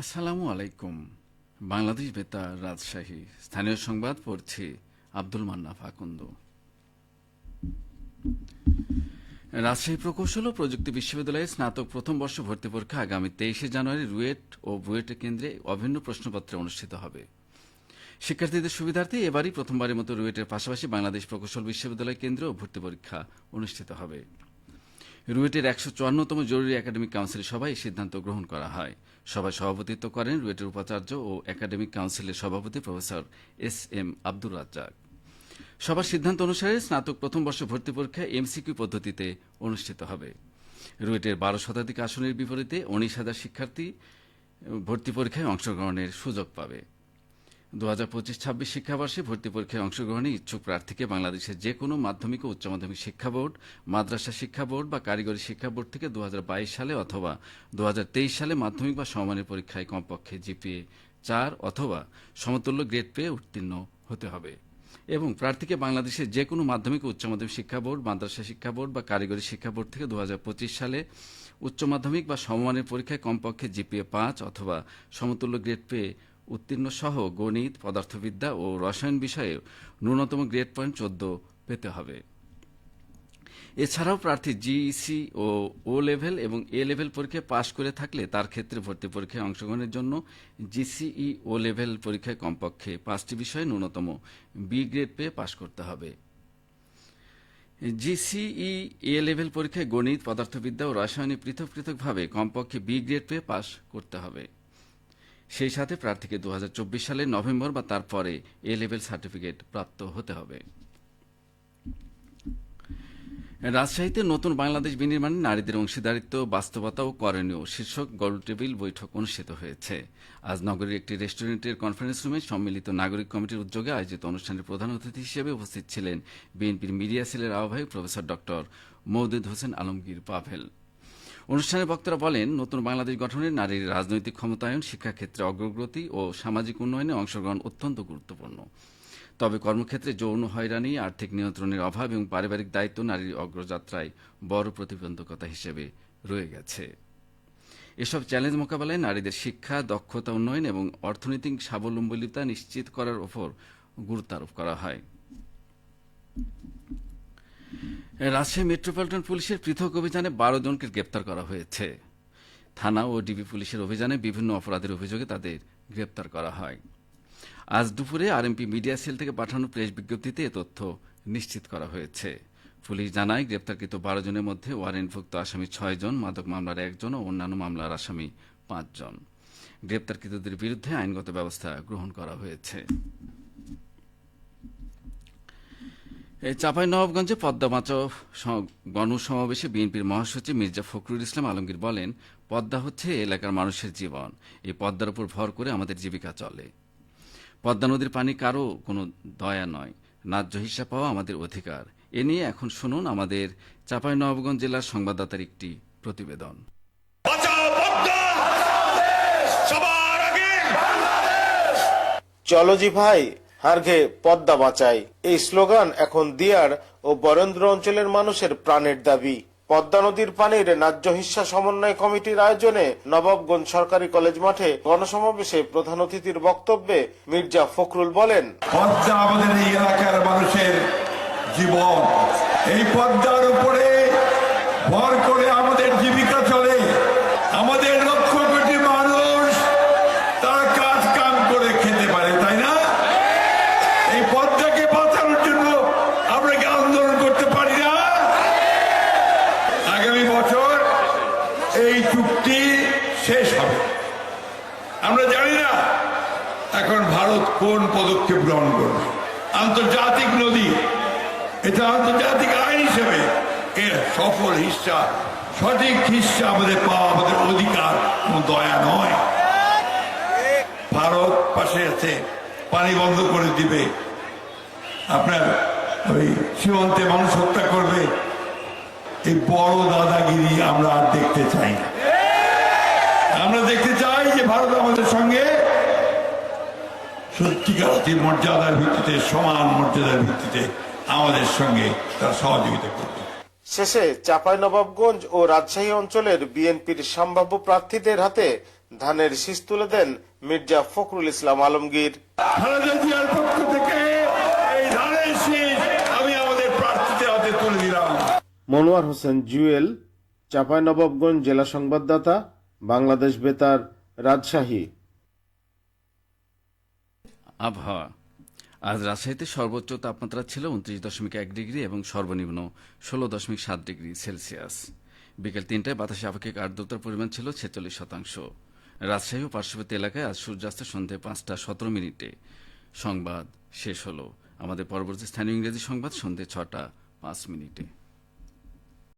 আসসালামু আলাইকুম। বাংলাদেশ বেতার রাজশাহী। স্থানীয় সংবাদ পড়ছি আব্দুল মান্না ফাকুন্দ। রাজশাহী প্রকৌশল ও প্রযুক্তি বিশ্ববিদ্যালয়ে স্নাতক প্রথম বর্ষ ভর্তি পরীক্ষা আগামী তেইশে জানুয়ারি রুয়েট ও বুয়েট কেন্দ্রে অভিন্ন প্রশ্নপত্রে অনুষ্ঠিত হবে। শিক্ষার্থীদের সুবিধার্থে এবারই প্রথমবারের মতো রুয়েটের পাশাপাশি বাংলাদেশ প্রকৌশল বিশ্ববিদ্যালয় কেন্দ্রেও ভর্তি পরীক্ষা অনুষ্ঠিত হবে। রুয়েটের একশো চুয়ান্নতম জরুরি একাডেমিক কাউন্সিলের সভায় এই সিদ্ধান্ত গ্রহণ করা হয়। সভায় সভাপতিত্ব করেন রুয়েটের উপাচার্য ও একাডেমিক কাউন্সিলের সভাপতি professor S M Abdur Razzaq. সভার সিদ্ধান্ত অনুসারে স্নাতক প্রথম বর্ষ ভর্তি পরীক্ষা এমসিকিউ পদ্ধতিতে অনুষ্ঠিত হবে। রুয়েটের বারো শতাধিক আসনের বিপরীতে উনিশ হাজার শিক্ষার্থী ভর্তি পরীক্ষায় অংশগ্রহণের সুযোগ পাবে। দু হাজার পঁচিশ ছাব্বিশ শিক্ষাবর্ষে ভর্তি পরীক্ষায় অংশগ্রহণে ইচ্ছুক প্রার্থীকে বাংলাদেশের যে কোনো মাধ্যমিক ও উচ্চ মাধ্যমিক শিক্ষা বোর্ড, মাদ্রাসা শিক্ষা বোর্ড বা কারিগরি শিক্ষা বোর্ড থেকে দু হাজার বাইশ সালে অথবা দু হাজার তেইশ সালে মাধ্যমিক বা সমমানের পরীক্ষায় কমপক্ষে জিপিএ চার অথবা সমতুল্য গ্রেড পেয়ে উত্তীর্ণ হতে হবে। এবং প্রার্থীকে বাংলাদেশের যে কোনো মাধ্যমিক ও উচ্চ মাধ্যমিক শিক্ষা বোর্ড, মাদ্রাসা শিক্ষা বোর্ড বা কারিগরি শিক্ষা বোর্ড থেকে দু হাজার পঁচিশ সালে উচ্চ মাধ্যমিক বা সমমানের পরীক্ষায় কমপক্ষে জিপিএ পাঁচ অথবা সমতুল্য গ্রেড পেয়ে উত্তীর্ণ সহ গণিত, পদার্থবিদ্যা ও রসায়ন বিষয়ে ন্যূনতম গ্রেড পয়েন্ট চোদ্দ পেতে হবে। এছাড়াও প্রার্থী জিইসি ও ও লেভেল এবং এ লেভেল পরীক্ষায় পাশ করে থাকলে তার ক্ষেত্রে ভর্তি পরীক্ষায় অংশগ্রহণের জন্য জিসিই ও লেভেল পরীক্ষায় কমপক্ষে পাঁচটি বিষয়ে ন্যূনতম বি গ্রেড পেয়ে পাশ করতে হবে। জিসিই এ লেভেল পরীক্ষায় গণিত, পদার্থবিদ্যা ও রসায়নে পৃথক পৃথকভাবে কমপক্ষে বি গ্রেড পেয়ে পাশ করতে হবে। সেই সাথে প্রার্থীকে দু সালের নভেম্বর বা তারপরে এ লেভেল সার্টিফিকেট প্রাপ্ত হতে হবে। রাজশাহীতে নতুন বাংলাদেশ বিনির্মাণে নারীদের অংশীদারিত্ব, বাস্তবতা ও করণীয় শীর্ষক গোলটেবিল বৈঠক অনুষ্ঠিত হয়েছে। আজ নগরীর একটি রেস্টুরেন্টের কনফারেন্স রুমে সম্মিলিত নাগরিক কমিটির উদ্যোগে আয়োজিত অনুষ্ঠানের প্রধান অতিথি হিসেবে উপস্থিত ছিলেন বিএনপির মিডিয়া সেলের আহ্বায়ক প্রফেসর ডক্টর মৌদুদ হোসেন আলমগীর পাভেল। অনুষ্ঠানে বক্তারা বলেন, নতুন বাংলাদেশ গঠনে নারীর রাজনৈতিক ক্ষমতায়ন, শিক্ষাক্ষেত্রে অগ্রগতি ও সামাজিক উন্নয়নে অংশগ্রহণ অত্যন্ত গুরুত্বপূর্ণ। তবে কর্মক্ষেত্রে যৌন হয়রানি, আর্থিক নিয়ন্ত্রণের অভাব এবং পারিবারিক দায়িত্ব নারীর অগ্রযাত্রায় বড় প্রতিবন্ধকতা হিসেবে রয়ে গেছে। এসব চ্যালেঞ্জ মোকাবেলায় নারীদের শিক্ষা, দক্ষতা, উন্নয়ন এবং অর্থনৈতিক স্বাবলম্বিতা নিশ্চিত করার ওপর গুরুত্ব আরোপ করা হয়। রাজশাহী মেট্রোপলিটন পুলিশের পৃথক অভিযানে বারো জনকে গ্রেপ্তার করা হয়েছে। থানা ও ডিবি পুলিশের অভিযানে বিভিন্ন অপরাধের অভিযোগে তাদের গ্রেপ্তার করা হয়। আজ দুপুরে আরএমপি মিডিয়া সেল থেকে পাঠানো প্রেস বিজ্ঞপ্তিতে এ তথ্য নিশ্চিত করা হয়েছে। পুলিশ জানায়, গ্রেপ্তারকৃত বারো জনের মধ্যে ওয়ারেন্টভুক্ত আসামি ছয় জন, মাদক মামলার একজন ও অন্যান্য মামলার আসামি পাঁচজন গ্রেপ্তারকৃতদের বিরুদ্ধে আইনগত ব্যবস্থা গ্রহণ করা হয়েছে। চাপাই নবাবগঞ্জে পদ্মা বাঁচাও গণসমাবেশে বিএনপির মহাসচিব মির্জা ফখরুল ইসলাম আলমগীর বলেন পদ্মা হচ্ছে এলাকার মানুষের জীবন। এই পদ্মার উপর ভর করে আমাদের জীবিকা চলে। পদ্মা নদীর পানি কারও কোনো দয়া নয় ন্যায্য হিসাব পাওয়া আমাদের অধিকার। এ নিয়ে এখন শুনুন আমাদের চাপাই নবাবগঞ্জ জেলার সংবাদদাতার একটি প্রতিবেদন। বাঁচাও পদ্মা! সবার আগে! চলো জি ভাই হারঘে পদ্মা বাঁচাই এই স্লোগান এখন দিয়ার ও বরেন্দ্র অঞ্চলের মানুষের প্রাণের দাবি। পদ্মা নদীর পানির ন্যায্য হিস্সা সমন্বয় কমিটির আয়োজনে নবাবগঞ্জ সরকারি কলেজ মাঠে গণসমাবেশে প্রধান অতিথির বক্তব্যে মির্জা ফখরুল বলেন, পদ্মা আমাদের এই এলাকার মানুষের জীবন। এই পদ্মার উপরে ভর করে আমাদের জীবিকা চলে আমাদের লক্ষ কোটি মানুষ তারা কাজ কাম করে খেতে পারে তাই না এই পদ্মাকে বাঁচানোর জন্য আমরা কি আন্দোলন করতে পারি না আগামী বছর এই চুক্তি শেষ হবে আমরা জানি না এখন ভারত কোন পদক্ষেপ গ্রহণ করবে। আন্তর্জাতিক নদী, এটা আন্তর্জাতিক আইন হিসেবে এর সফল হিস্সা সঠিক হিস্সা আমাদের পাওয়া আমাদের অধিকার দয়া নয়। ভারত পাশে আছে, পানি বন্ধ করে দিবে। আপনার ওই সীমান্তে মানুষ হত্যা করবে। এই বড় দাদাগিরি আমরা আর দেখতে চাই না। আমরা দেখতে চাই যে ভারত আমাদের সঙ্গে। সত্যিকার অতি মর্যাদার ভিত্তিতে সমান মর্যাদার ভিত্তিতে আমাদের সঙ্গে তার সহযোগিতা করবে। শেষে চাঁপাইনবাবগঞ্জ ও রাজশাহী অঞ্চলের বিএনপির সম্ভাব্য প্রার্থীদের হাতে ধানের শীষ তুলে দেন মির্জা ফখরুল ইসলাম আলমগীর। পক্ষ থেকে এই ধানের শীষ আমি আমাদের প্রার্থীদের হাতে তুলে দিলাম। মনোয়ার হোসেন জুয়েল চাঁপাইনবাবগঞ্জ জেলা সংবাদদাতা বাংলাদেশ বেতার রাজশাহী। আবহাওয়া আজ রাজশাহীতে সর্বোচ্চ তাপমাত্রা ছিল উনত্রিশ দশমিক এক ডিগ্রি এবং সর্বনিম্ন ষোলো দশমিক সাত ডিগ্রি সেলসিয়াস। বিকেল তিনটায় বাতাসে আপেক্ষিক আর্দ্রতার পরিমাণ ছিল ছেচল্লিশ শতাংশ। রাজশাহী ও পার্শ্ববর্তী এলাকায় আজ সূর্যাস্ত সন্ধে পাঁচটা সতেরো মিনিটে। সংবাদ শেষ হলো। আমাদের পরবর্তী স্থানীয় ইংরেজি সংবাদ সন্ধে ছটা পাঁচ মিনিটে।